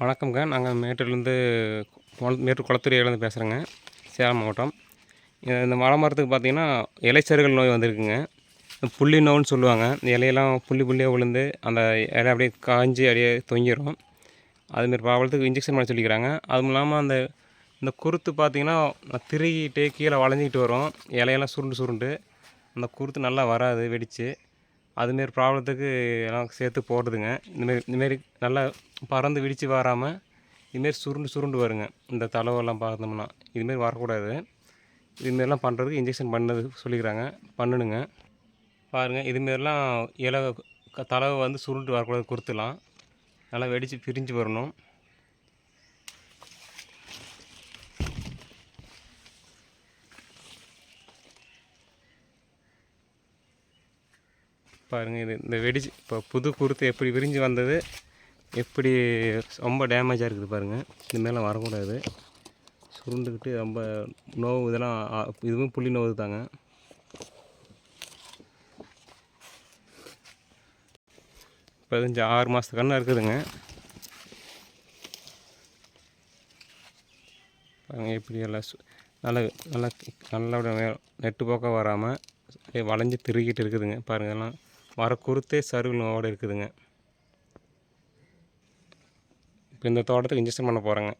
வணக்கம்ங்க. நாங்கள் மேட்டூர்லேருந்து மேட்டூர் குளத்தூரியிலேருந்து பேசுகிறேங்க சேலம் மாவட்டம். இந்த மலை மரத்துக்கு பார்த்தீங்கன்னா இலைச்சறுகல் நோய் வந்திருக்குங்க. புள்ளி நோய்னு சொல்லுவாங்க. இந்த இலையெல்லாம் புள்ளி புள்ளியாக விழுந்து அந்த இலை அப்படியே காஞ்சி அப்படியே தொங்கிடும் அதுமாரி ப்ராப்ளத்துக்கு இன்ஜெக்ஷன் பண்ண சொல்லிக்கிறாங்க. அதுவும் இல்லாமல் அந்த இந்த குருத்து பார்த்திங்கன்னா திருகிட்டு கீழே வளைஞ்சிக்கிட்டு வரும். இலையெல்லாம் சுருண்டு சுருண்டு. அந்த குருத்து நல்லா வராது வெடித்து அதுமாரி ப்ராப்ளத்துக்கு எல்லாம் சேர்த்து போடுறதுங்க. இந்தமாரி இந்தமாரி நல்லா பறந்து வெடித்து வராமல் இதுமாரி சுருண்டு சுருண்டு வருங்க. இந்த தளவெல்லாம் பார்த்தோம்னா இதுமாரி வரக்கூடாது. இதுமாரிலாம் பண்ணுறதுக்கு இன்ஜெக்ஷன் பண்ணது சொல்லிக்கிறாங்க. பண்ணணுங்க பாருங்கள் இதுமாரிலாம் இலை க- வந்து சுருண்டு வரக்கூடாது கொடுத்துலாம் நல்லா வெடித்து பிரிஞ்சு வரணும். பாருங்கள் இது இந்த வெடிச்சு இப்போ புது குருத்து எப்படி விரிஞ்சு வந்தது எப்படி ரொம்ப டேமேஜாக இருக்குது பாருங்கள் இனிமேலாம் வரக்கூடாது. சுருண்டுக்கிட்டு ரொம்ப நோவு இதெல்லாம் இதுவும் புள்ளி நோவு தாங்க. பதினஞ்சு ஆறு மாதத்து இருக்குதுங்க. பாருங்கள் எப்படி எல்லாம் சு- நல்லா நல்லா நல்ல நெட்டு போக்க வராமல் அப்படியே வளைஞ்சு திருகிட்டு இருக்குதுங்க. பாருங்க எல்லாம் வர குருத்தே சருகு நோவோடு இருக்குதுங்க. இப்போ இந்த தோட்டத்துக்கு இன்ஜெக்ஷன் பண்ண போகிறேங்க